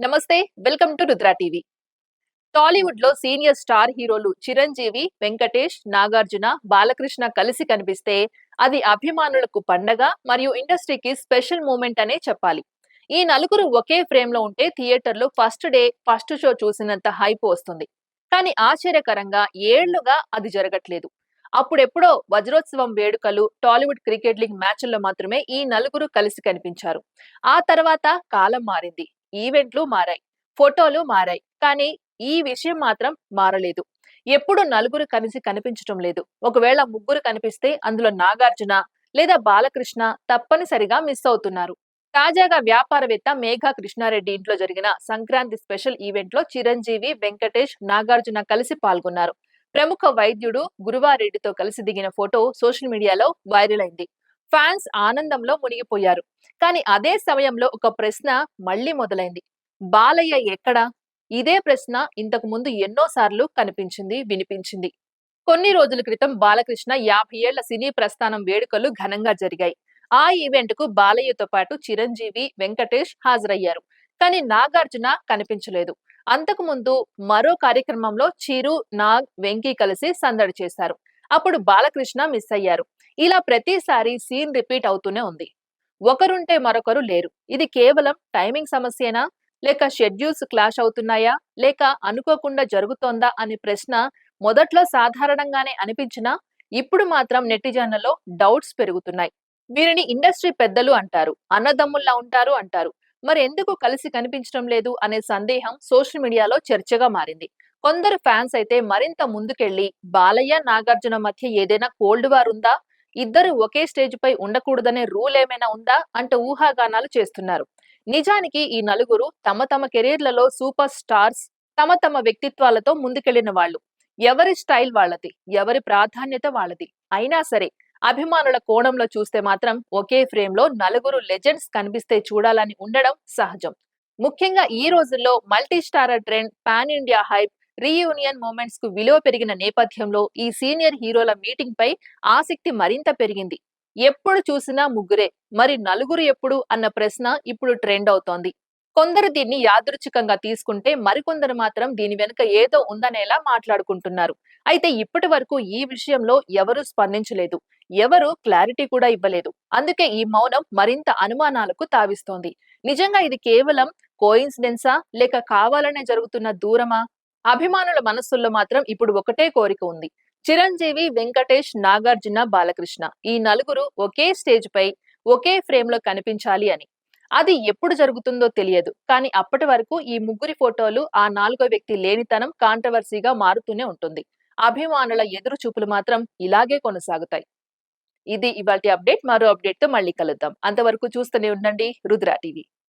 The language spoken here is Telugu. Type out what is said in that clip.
నమస్తే వెల్కమ్ టు రుద్రా టీవీ. టాలీవుడ్లో సీనియర్ స్టార్ హీరోలు చిరంజీవి వెంకటేష్ నాగార్జున బాలకృష్ణ కలిసి కనిపిస్తే అది అభిమానులకు పండగ మరియు ఇండస్ట్రీకి స్పెషల్ మూమెంట్ అనే చెప్పాలి. ఈ నలుగురు ఒకే ఫ్రేమ్లో ఉంటే థియేటర్లో ఫస్ట్ డే ఫస్ట్ షో చూసినంత హైప్ వస్తుంది. కానీ ఆశ్చర్యకరంగా ఏళ్ళుగా అది జరగట్లేదు. అప్పుడెప్పుడో వజ్రోత్సవం వేడుకలు టాలీవుడ్ క్రికెట్ లీగ్ మ్యాచ్ల్లో మాత్రమే ఈ నలుగురు కలిసి కనిపించారు. ఆ తర్వాత కాలం మారింది. ఈవెంట్లు మారాయి ఫోటోలు మారాయి కానీ ఈ విషయం మాత్రం మారలేదు. ఎప్పుడు నలుగురు కలిసి కనిపించటం లేదు. ఒకవేళ ముగ్గురు కనిపిస్తే అందులో నాగార్జున లేదా బాలకృష్ణ తప్పనిసరిగా మిస్ అవుతున్నారు. తాజాగా వ్యాపారవేత్త మేఘా కృష్ణారెడ్డి ఇంట్లో జరిగిన సంక్రాంతి స్పెషల్ ఈవెంట్లో చిరంజీవి వెంకటేష్ నాగార్జున కలిసి పాల్గొన్నారు. ప్రముఖ వైద్యుడు గురువారెడ్డితో కలిసి దిగిన ఫోటో సోషల్ మీడియాలో వైరల్ అయింది. ఫ్యాన్స్ ఆనందంలో మునిగిపోయారు. కానీ అదే సమయంలో ఒక ప్రశ్న మళ్ళీ మొదలైంది. బాలయ్య ఎక్కడా? ఇదే ప్రశ్న ఇంతకు ముందు ఎన్నోసార్లు కనిపించింది వినిపించింది. కొన్ని రోజుల క్రితం బాలకృష్ణ యాభై ఏళ్ళ సినీ ప్రస్థానం వేడుకలు ఘనంగా జరిగాయి. ఆ ఈవెంట్కు బాలయ్యతో పాటు చిరంజీవి వెంకటేష్ హాజరయ్యారు. కానీ నాగార్జున కనిపించలేదు. అంతకు ముందు మరో కార్యక్రమంలో చిరు నాగ్ వెంకీ కలిసి సందడి చేశారు. అప్పుడు బాలకృష్ణ మిస్ అయ్యారు. ఇలా ప్రతిసారి సీన్ రిపీట్ అవుతూనే ఉంది. ఒకరుంటే మరొకరు లేరు. ఇది కేవలం టైమింగ్ సమస్యేనా? లేక షెడ్యూల్స్ క్లాష్ అవుతున్నాయా? లేక అనుకోకుండా జరుగుతోందా అనే ప్రశ్న మొదట్లో సాధారణంగానే అనిపించినా ఇప్పుడు మాత్రం నెటిజన్లలో డౌట్స్ పెరుగుతున్నాయి. వీరిని ఇండస్ట్రీ పెద్దలు అంటారు. అన్నదమ్ముల్లా ఉంటారు అంటారు. మరి ఎందుకు కలిసి కనిపించడం లేదు అనే సందేహం సోషల్ మీడియాలో చర్చగా మారింది. కొందరు ఫ్యాన్స్ అయితే మరింత ముందుకెళ్ళి బాలయ్య నాగార్జున మధ్య ఏదైనా కోల్డ్ వార్ ఉందా? ఇద్దరు ఒకే స్టేజ్ పై ఉండకూడదనే రూల్ ఏమైనా ఉందా? అంటూ ఊహాగానాలు చేస్తున్నారు. నిజానికి ఈ నలుగురు తమ తమ కెరీర్లలో సూపర్ స్టార్స్ తమ తమ వ్యక్తిత్వాలతో ముందుకెళ్ళిన వాళ్ళు. ఎవరి స్టైల్ వాళ్ళది? ఎవరి ప్రాధాన్యత వాళ్ళది? అయినా సరే అభిమానుల కోణంలో చూస్తే మాత్రం ఒకే ఫ్రేమ్లో నలుగురు లెజెండ్స్ కనిపిస్తే చూడాలని ఉండడం సహజం. ముఖ్యంగా ఈ రోజుల్లో multi starrer trend pan India hype reunion మూమెంట్స్కు విలువ పెరిగిన నేపథ్యంలో ఈ సీనియర్ హీరోల మీటింగ్ పై ఆసక్తి మరింత పెరిగింది. ఎప్పుడు చూసినా ముగ్గురే మరి నలుగురు ఎప్పుడు అన్న ప్రశ్న ఇప్పుడు ట్రెండ్ అవుతోంది. కొందరు దీన్ని యాదృచ్ఛికంగా తీసుకుంటే మరికొందరు మాత్రం దీని వెనుక ఏదో ఉందనేలా మాట్లాడుకుంటున్నారు. అయితే ఇప్పటి వరకు ఈ విషయంలో ఎవరూ స్పందించలేదు. ఎవరు క్లారిటీ కూడా ఇవ్వలేదు. అందుకే ఈ మౌనం మరింత అనుమానాలకు తావిస్తోంది. నిజంగా ఇది కేవలం కోయిన్సిడెన్సా? లేక కావాలనే జరుగుతున్న దూరమా? అభిమానుల మనస్సుల్లో మాత్రం ఇప్పుడు ఒకటే కోరిక ఉంది. చిరంజీవి వెంకటేష్ నాగార్జున బాలకృష్ణ. ఈ నలుగురు ఒకే స్టేజ్ పై ఒకే ఫ్రేమ్లో కనిపించాలి అని. అది ఎప్పుడు జరుగుతుందో తెలియదు. కానీ అప్పటి వరకు ఈ ముగ్గురి ఫోటోలు ఆ నాలుగో వ్యక్తి లేనితనం కాంట్రవర్సీగా మారుతూనే ఉంటుంది. అభిమానుల ఎదురు చూపులు మాత్రం ఇలాగే కొనసాగుతాయి. ఇది ఇవాటి అప్డేట్. మరో అప్డేట్తో మళ్ళీ కలుద్దాం. అంతవరకు చూస్తూనే ఉండండి. రుద్రా టీవీ.